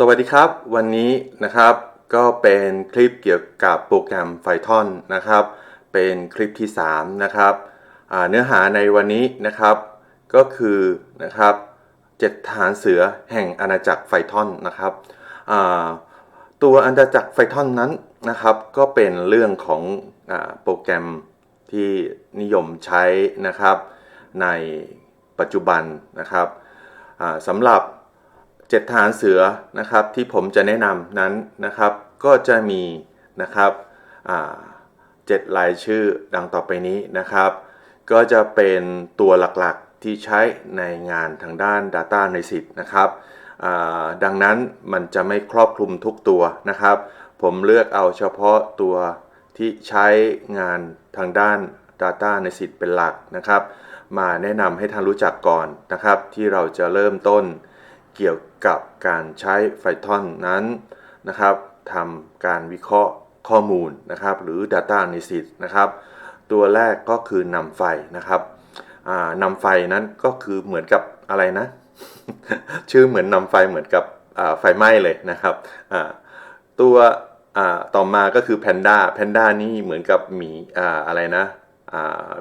สวัสดีครับวันนี้นะครับก็เป็นคลิปเกี่ยวกับโปรแกรม Python นะครับ เป็นคลิปที่ 3 นะครับเนื้อหาในวันนี้นะครับก็คือนะครับเจ็ดฐานเสือแห่งอาณาจักรไฟทอนนะครับตัวอาณาจักรไฟทอนนั้นนะครับก็เป็นเรื่องของอโปรแกรมที่นิยมใช้นะครับในปัจจุบันนะครับสำหรับ เจ็ดฐานเสือนะครับที่ผมจะแนะนำนั้นนะครับ ก็จะมีนะครับเจ็ดรายชื่อดังต่อไปนี้นะครับ ก็จะเป็นตัวหลักๆที่ใช้ในงานทางด้าน Data Analysis นะครับดังนั้นมันจะไม่ครอบคลุมทุกตัวนะครับ ผมเลือกเอาเฉพาะตัวที่ใช้งานทางด้าน Data Analysis เป็นหลักนะครับ มาแนะนำให้ท่านรู้จักก่อนนะครับ ที่เราจะเริ่มต้น เกี่ยวกับการใช้ Python นั้นนะครับทำการวิเคราะห์ข้อมูลนะครับหรือ Data Analysis นะครับตัวแรกก็คือนำไฟนะครับนำไฟนั้นก็คือเหมือนกับอะไรนะ ชื่อเหมือนนำไฟเหมือนกับไฟไหม้เลยนะครับตัวต่อมาก็คือแพนด้าแพนด้านี่เหมือนกับหมีออะไรนะ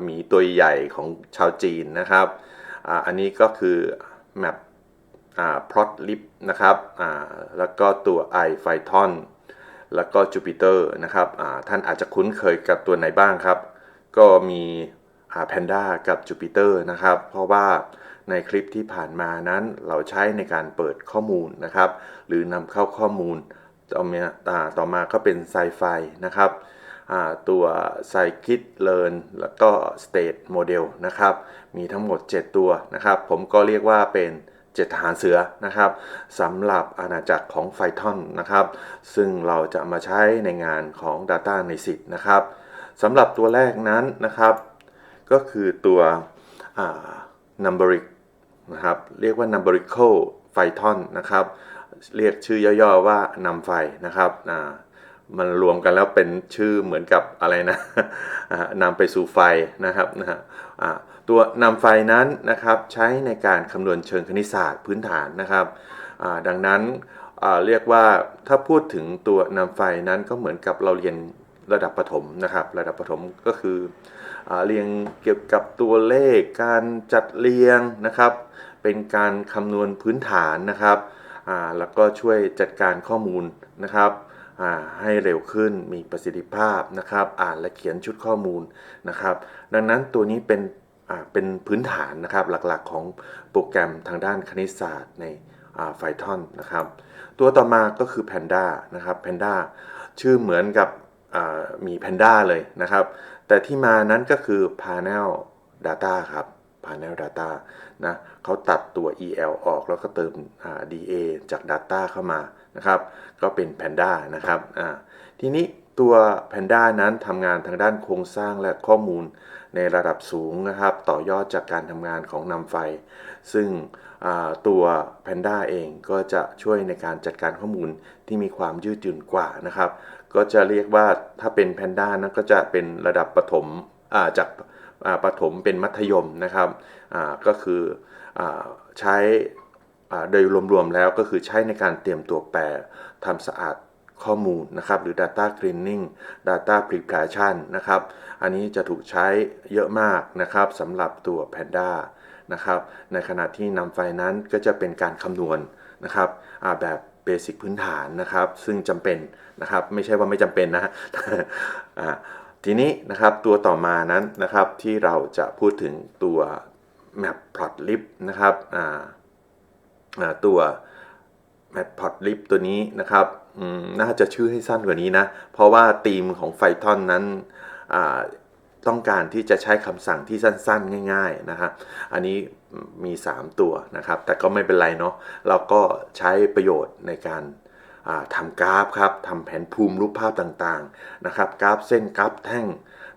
หมีตัวใหญ่ของชาวจีนนะครับออันนี้ก็คือแมป พลอตลิฟนะครับแล้วก็ตัว i p h y t o n แล้วก็ Jupyter นะครับท่านอาจจะคุ้นเคยกับตัวไหนบ้างครับ ก็มี Panda กับ Jupyter นะครับ เพราะว่าในคลิปที่ผ่านมานั้นเราใช้ในการเปิดข้อมูลนะครับ หรือนำเข้าข้อมูลต่อมาต่อมาก็เป็น s c i f i นะครับตัว Scikit-learn แล้วก็ State Model นะครับ มีทั้งหมด 7 ตัวนะครับ ผมก็เรียกว่าเป็น เจ็ดทหารเสือนะครับสำหรับอาณาจักรของไฟทอนนะครับซึ่งเราจะมาใช้ในงานของ Data Analysis นะครับสำหรับตัวแรกนั้นนะครับ ก็คือตัว numeric นะครับเรียกว่า numerical Python นะครับเรียกชื่อย่อๆว่านำไฟนะครับมันรวมกันแล้วเป็นชื่อเหมือนกับอะไรนะนำไปสู่ไฟนะครับนะฮะ ตัวนำไฟนั้นนะครับใช้ในการคำนวณเชิงคณิตศาสตร์พื้นฐานนะครับดังนั้นเรียกว่าถ้าพูดถึงตัวนำไฟนั้นก็เหมือนกับเราเรียนระดับประถมนะครับ ระดับประถมก็คืออเรียงเกี่ยวกับตัวเลขการจัดเรียงนะครับ เป็นการคำนวณพื้นฐานนะครับแล้วก็ช่วยจัดการข้อมูลนะครับให้เร็วขึ้นมีประสิทธิภาพนะครับ อ่านและเขียนชุดข้อมูลนะครับ ดังนั้นตัวนี้เป็น เป็นพื้นฐานนะครับหลักๆ ของโปรแกรมทางด้านคณิตศาสตร์ในไฟทอนนะครับตัวต่อมาก็คือ Panda นะครับ Panda ชื่อเหมือนกับมี Panda เลยนะครับ แต่ที่มานั้นก็คือ Panel Data ครับ Panel Data นะเขาตัดตัว EL ออกแล้วก็เติม DA จาก Data เข้ามานะครับ ก็เป็น Panda นะครับทีนี้ ตัว Panda นั้นทำงานทางด้านโครงสร้างและข้อมูลในระดับสูงนะครับ ต่อยอดจากการทำงานของนำไฟ ซึ่งตัว Panda เองก็จะช่วยในการจัดการข้อมูลที่มีความยืดหยุ่นกว่านะครับ ก็จะเรียกว่าถ้าเป็น Panda นั้นก็จะเป็นระดับประถมจากประถมเป็นมัธยมนะครับก็คืออใช้โดยรวมๆแล้วก็คือใช้ในการเตรียมตัวแปรทำสะอาด ข้อมูลนะครับหรือ data cleaning data preparation นะครับอันนี้จะถูกใช้เยอะมากนะครับสำหรับตัว Panda นะครับในขณะที่นำไฟนั้นก็จะเป็นการคำนวณนะครับแบบเบสิกพื้นฐานนะครับซึ่งจำเป็นนะครับไม่ใช่ว่าไม่จำเป็นนะทีนี้นะครับตัวต่อมานั้นนะครับที่เราจะพูดถึงตัว map plot lib นะครับตัว แมทพอตลิปตัวนี้นะครับน่าจะชื่อให้สั้นกว่านี้นะ เพราะว่าธีมของไฟทอนนั้นต้องการที่จะใช้คำสั่งที่สั้นๆ ง่ายๆนะครับอันนี้มี 3 ตัวนะครับ แต่ก็ไม่เป็นไรเนาะเราก็ใช้ประโยชน์ในการ ทำกราฟครับทำแผนภูมิรูปภาพต่างๆนะครับ กราฟเส้นกราฟแท่ง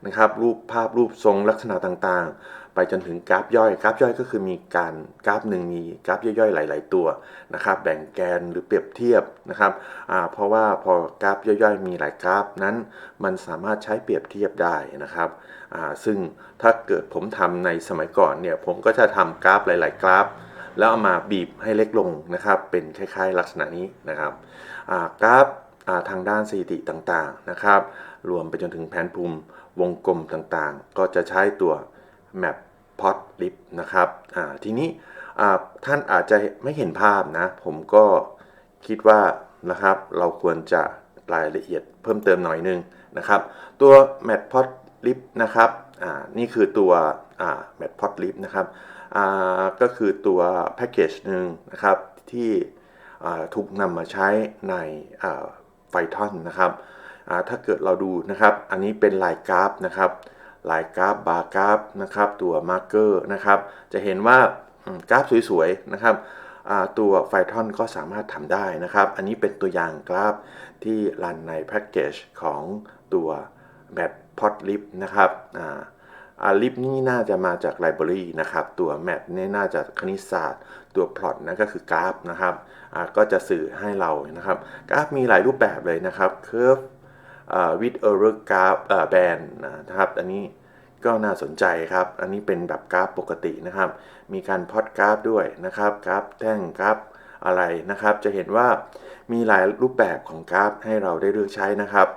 นะครับ รูปภาพรูปทรงลักษณะต่างๆ ไปจนถึงกราฟย่อย กราฟย่อยก็คือมีการกราฟหนึ่งมีกราฟย่อยๆ หลาย ๆ ตัวนะครับ แบ่งแกนหรือเปรียบเทียบนะครับเพราะว่าพอกราฟย่อยๆ มีหลายกราฟนั้น มันสามารถใช้เปรียบเทียบได้นะครับซึ่งถ้าเกิดผมทำในสมัยก่อนเนี่ยผมก็จะทำกราฟหลาย ๆ กราฟ แล้วเอามาบีบให้เล็กลงนะครับเป็นคล้ายๆ ลักษณะนี้นะครับกราฟทางด้านสถิติต่างๆนะครับ รวมไปจนถึงแผนภูมิวงกลมต่างๆ ก็จะใช้ตัว map pot lip นะครับทีนี้ท่านอาจจะไม่เห็นภาพนะ ผมก็คิดว่านะครับเราควรจะรายละเอียดเพิ่มเติมหน่อยนึงนะครับ ตัว map pot lip นะครับ อ่า นี่คือตัว อ่า map pot lip นะครับ ก็คือตัวแพ็กเกจหนึ่งนะครับ ที่ถูกนำมาใช้ในไฟทอนนะครับถ้าเกิดเราดูนะครับ อันนี้เป็นลายกราฟนะครับลายกราฟบาร์กราฟนะครับตัวมาร์กเกอร์นะครับจะเห็นว่ากราฟสวยๆนะครับตัวไฟทอนก็สามารถทำได้นะครับ อันนี้เป็นตัวอย่างกราฟที่รันในแพ็กเกจของตัวแบบพอ t ลิฟนะครับ อาอ่าลิฟนี่น่าจะมาจากไลบรารีนะครับ ตัวแมปนี่น่าจะคณิตศาสตร์ ตัวพลอตนั่นก็คือกราฟนะครับก็จะสื่อให้เรานะครับ กราฟมีหลายรูปแบบเลยนะครับเคอร์ฟวิดเออร์กราฟแบนนะครับอันนี้ก็น่าสนใจครับ อันนี้เป็นแบบกราฟปกตินะครับ มีการพอดกราฟด้วยนะครับ กราฟแท่งกราฟอะไรนะครับ จะเห็นว่ามีหลายรูปแบบของกราฟให้เราได้เลือกใช้นะครับ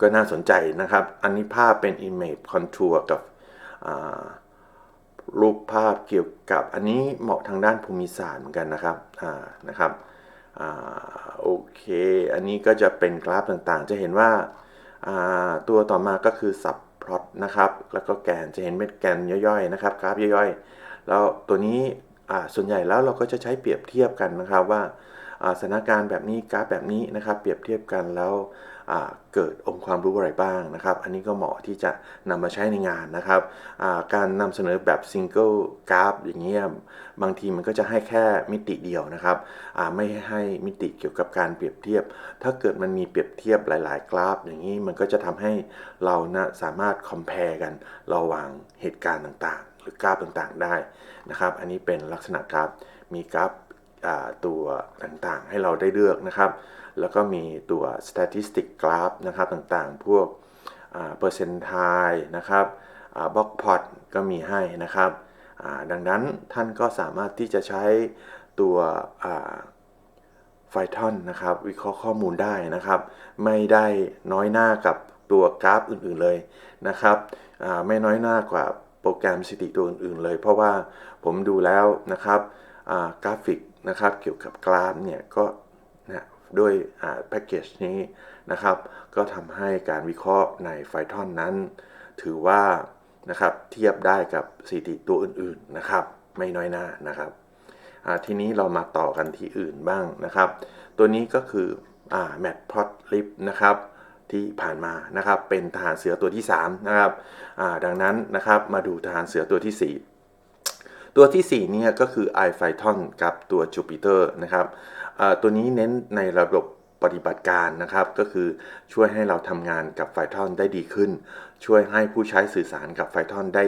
ก็น่าสนใจนะครับ อันนี้ภาพเป็น image contour กับรูปภาพเกี่ยวกับอันนี้เหมาะทางด้านภูมิศาสตร์เหมือนกันนะครับนะครับอโอเค อันนี้ก็จะเป็นกราฟต่างๆ จะเห็นว่าตัวต่อมาก็คือสับพลอตนะครับ แล้วก็แกนจะเห็นเม็ดแกนย่อยๆนะครับ กราฟย่อยๆ แล้วตัวนี้ ส่วนใหญ่แล้วเราก็จะใช้เปรียบเทียบกันนะครับว่าสถานการณ์แบบนี้กราฟแบบนี้นะครับ เปรียบเทียบกันแล้วเกิดองค์ความรู้อะไรบ้างนะครับ อันนี้ก็เหมาะที่จะนำมาใช้ในงานนะครับการนำเสนอแบบซิงเกิลกราฟอย่างเงี้ยบางทีมันก็จะให้แค่มิติเดียวนะครับไม่ให้มิติเกี่ยวกับการเปรียบเทียบ ถ้าเกิดมันมีเปรียบเทียบหลาย ๆ กราฟ อย่างนี้มันก็จะทำให้เรานะสามารถ compare กันระหว่างเหตุการณ์ต่าง หรือกราฟต่างๆได้นะครับ อันนี้เป็นลักษณะกราฟมีกราฟตัวต่างๆ ให้เราได้เลือกนะครับ แล้วก็มีตัว statistic graph นะครับต่างๆ พวกเปอร์เซนต์ไทนะครับบล็อกพอตก็มีให้นะครับดังนั้นท่านก็สามารถที่จะใช้ตัวไฟทอนนะครับ วิเคราะห์ข้อมูลได้นะครับ ไม่ได้น้อยหน้ากับตัวกราฟอื่นๆเลยนะครับไม่น้อยหน้ากว่า โปรแกรมสถิติตัวอื่นๆเลย เพราะว่าผมดูแล้วนะครับกราฟิกนะครับเกี่ยวกับกราฟเนี่ยก็นะด้วยแพ็กเกจนี้นะครับ ก็ทำให้การวิเคราะห์ใน Python นั้น ถือว่านะครับเทียบได้กับสถิติตัวอื่นๆนะครับ ไม่น้อยหน้านะครับทีนี้เรามาต่อกันที่อื่นบ้างนะครับ ตัวนี้ก็คือ Mat Plot Lip นะครับ ที่ผ่านมานะครับเป็นทหารเสือตัวที่3นะครับดังนั้นนะครับมาดูทหารเสือตัวที่ 4 ตัวที่ 4 เนี่ยก็คือ i p h y t h o n กับตัว Jupyter นะครับตัวนี้เน้นในระบบปฏิบัติการนะครับก็คือช่วยให้เราทำงานกับไฟทอนได้ดีขึ้น ช่วยให้ผู้ใช้สื่อสารกับไฟทอนได้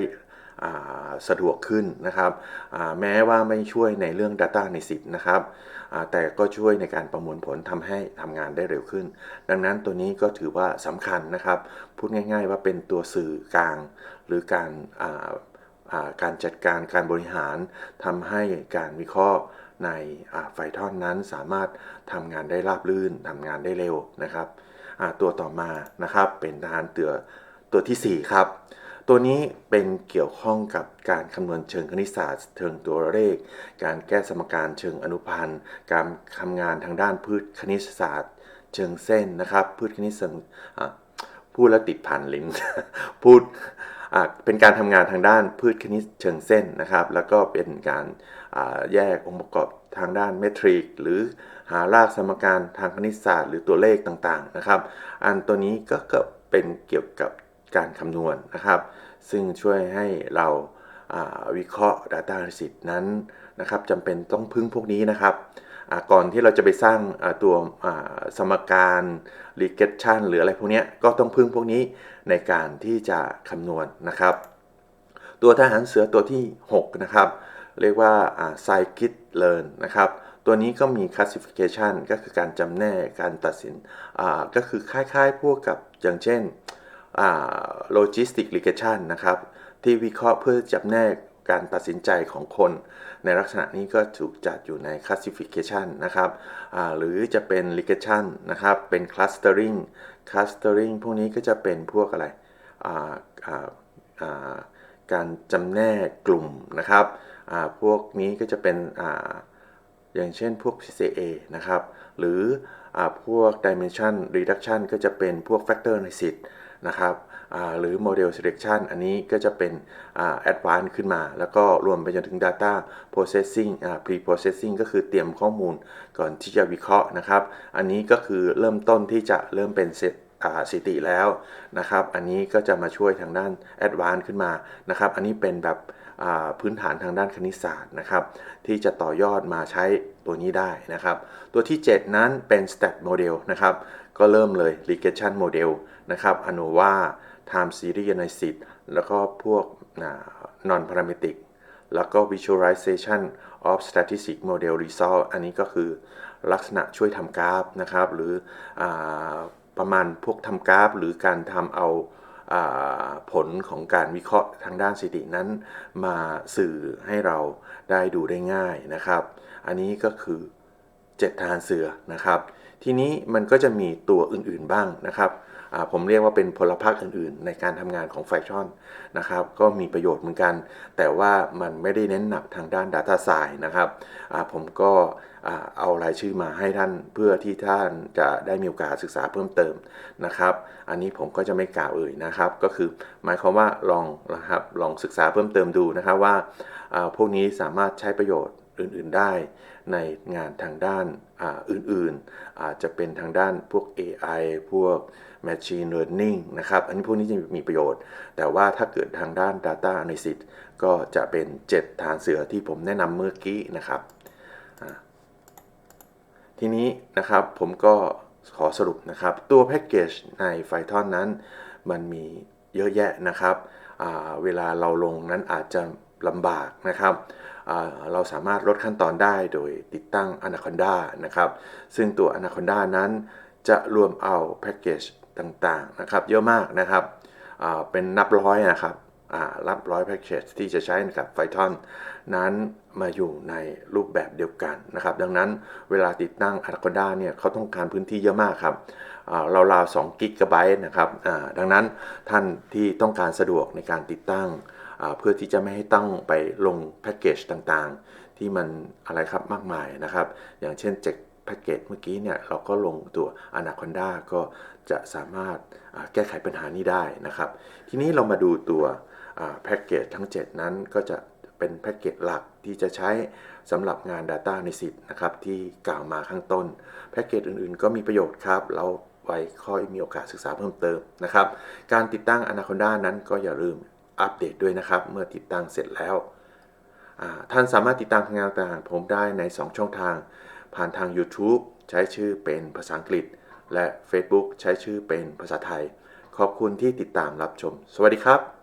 สะดวกขึ้นนะครับแม้ว่าไม่ช่วยในเรื่อง Data ในสิทธ์นะครับแต่ก็ช่วยในการประมวลผลทำให้ทำงานได้เร็วขึ้น ดังนั้นตัวนี้ก็ถือว่าสำคัญนะครับ พูดง่าย ๆ ว่าเป็นตัวสื่อกลาง หรือการการจัดการการบริหารทำให้การวิเคราะห์ในไฟทอนนั้นสามารถทำงานได้ราบรื่นทำงานได้เร็วนะครับตัวต่อมานะครับเป็นทหารเตือตัวทีสี่4 ครับ ตัวนี้เป็นเกี่ยวข้องกับการคำนวณเชิงคณิตศาสตร์ เชิงตัวเลข การแก้สมการเชิงอนุพันธ์ การทำงานทางด้านพืชคณิตศาสตร์ เชิงเส้นนะครับ พืชคณิตศาสตร์พูดแล้วติดพันลิ้นพูดเป็นการทำงานทางด้านพืชคณิตเชิงเส้นนะครับ แล้วก็เป็นการแยกองค์ประกอบทางด้านเมตริก หรือหารากสมการทางคณิตศาสตร์ หรือตัวเลขต่างๆนะครับ อันตัวนี้ก็เกิดเป็นเกี่ยวกับ การคำนวณนะครับ ซึ่งช่วยให้เราวิเคราะห์ Data Analysis นั้นนะครับจำเป็นต้องพึ่งพวกนี้นะครับก่อนที่เราจะไปสร้างตัวสมการ regression หรืออะไรพวกนี้ก็ต้องพึ่งพวกนี้ในการที่จะคำนวณนะครับ ตัวทหารเสือตัวที่ 6 นะครับ เรียกว่า Scikit Learn นะครับ ตัวนี้ก็มี classification ก็คือการจำแนกการตัดสินก็คือคล้ายๆพวกกับอย่างเช่น logistic regression นะครับ ที่วิเคราะห์เพื่อจำแนกการตัดสินใจของคน ในลักษณะนี้ก็ถูกจัดอยู่ใน classification นะครับหรือจะเป็น regression นะครับ เป็น clustering clustering พวกนี้ก็จะเป็นพวกอะไรการจำแนกกลุ่มนะครับพวกนี้ก็จะเป็นออย่างเช่นพวก CCA นะครับ หรืออพวก dimension reduction ก็จะเป็นพวก factor analysis นะครับหรือ model selection อันนี้ก็จะเป็นอ่า advanced ขึ้นมา แล้วก็รวมไปจนถึง data processing อ่า pre processing ก็คือเตรียมข้อมูลก่อนที่จะวิเคราะห์นะครับ อันนี้ก็คือเริ่มต้นที่จะเริ่มเป็นเสร็จอ่าสถิติแล้วนะครับ อันนี้ก็จะมาช่วยทางด้าน advanced ขึ้นมานะครับ อันนี้เป็นแบบพื้นฐานทางด้านคณิตศาสตร์นะครับ ที่จะต่อยอดมาใช้ตัวนี้ได้นะครับ ตัวที่ 7 นั้นเป็น stat model นะครับ ก็เริ่มเลย regression model นะครับ ANOVA time series analysis แล้วก็พวก non parametric แล้วก็ visualization of statistic model result อันนี้ก็คือลักษณะช่วยทำกราฟนะครับ หรืออประมาณพวกทำกราฟ หรือการทำเอาอผลของการวิเคราะห์ทางด้านสถิตินั้น มาสื่อให้เราได้ดูได้ง่ายนะครับ อันนี้ก็คือ 7 ทารเสือนะครับ ทีนี้มันก็จะมีตัวอื่นๆบ้างนะครับ ผมเรียกว่าเป็นพลพรรคอื่นๆ ในการทำงานของไฟชอนนะครับก็มีประโยชน์เหมือนกัน แต่ว่ามันไม่ได้เน้นหนักทางด้าน Data s c i e n นะครับผมก็เอารายชื่อมาให้ท่านเพื่อที่ท่านจะได้มีโอกาสศึกษาเพิ่มเติมนะครับ อันนี้ผมก็จะไม่กล่าวเอ่ยนะครับ ก็คือหมายความว่าลองนะครับลองศึกษาเพิ่มเติมดูนะครับว่าอ่าพวกนี้สามารถใช้ประโยชน์ อื่นๆได้ในงานทางด้านอื่นๆ อาจจะเป็นทางด้านพวก AI พวก Machine Learning นะครับ อันนี้พวกนี้จะมีประโยชน์ แต่ว่าถ้าเกิดทางด้าน Data Analysis ก็จะเป็น7ฐานเสือที่ผมแนะนำเมื่อกี้นะครับ ทีนี้นะครับผมก็ขอสรุปนะครับ ตัวแพ็กเกจใน Python นั้น มันมีเยอะแยะนะครับ เวลาเราลงนั้นอาจจะลำบากนะครับ เราสามารถลดขั้นตอนได้โดยติดตั้ง Anaconda นะครับ ซึ่งตัว Anaconda นั้นจะรวมเอาแพ็กเกจต่างๆนะครับเยอะมากนะครับเป็นนับร้อยนะครับรับร้อยแพ็กเกจที่จะใช้กับ Python นั้นมาอยู่ในรูปแบบเดียวกันนะครับ ดังนั้นเวลาติดตั้ง Anaconda เนี่ยเขาต้องการพื้นที่เยอะมากครับเราราว2กิกะไบต์นะครับดังนั้นท่านที่ต้องการสะดวกในการติดตั้ง เพื่อที่จะไม่ให้ต้องไปลงแพ็กเกจต่างๆ ที่มันอะไรครับมากมายนะครับ อย่างเช่นเจ็กแพ็กเกจเมื่อกี้เนี่ยเราก็ลงตัว Anaconda ก็จะสามารถแก้ไขปัญหานี้ได้นะครับ ทีนี้เรามาดูตัวแพ็กเกจทั้ง 7 นั้นก็จะเป็นแพ็กเกจหลักที่จะใช้สำหรับงาน Data ในสิทธ์นะครับที่กล่าวมาข้างต้น แพ็กเกจอื่นๆ ก็มีประโยชน์ครับ เราไว้ค่อยมีโอกาสศึกษาเพิ่มเติมนะครับ การติดตั้ง Anaconda นั้นก็อย่าลืม อัปเดตด้วยนะครับ เมื่อติดตั้งเสร็จแล้ว ท่านสามารถติดตามงานต่างๆผมได้ใน 2 ช่องทาง ผ่านทาง YouTube ใช้ชื่อเป็นภาษาอังกฤษ และ Facebook ใช้ชื่อเป็นภาษาไทย ขอบคุณที่ติดตามรับชม สวัสดีครับ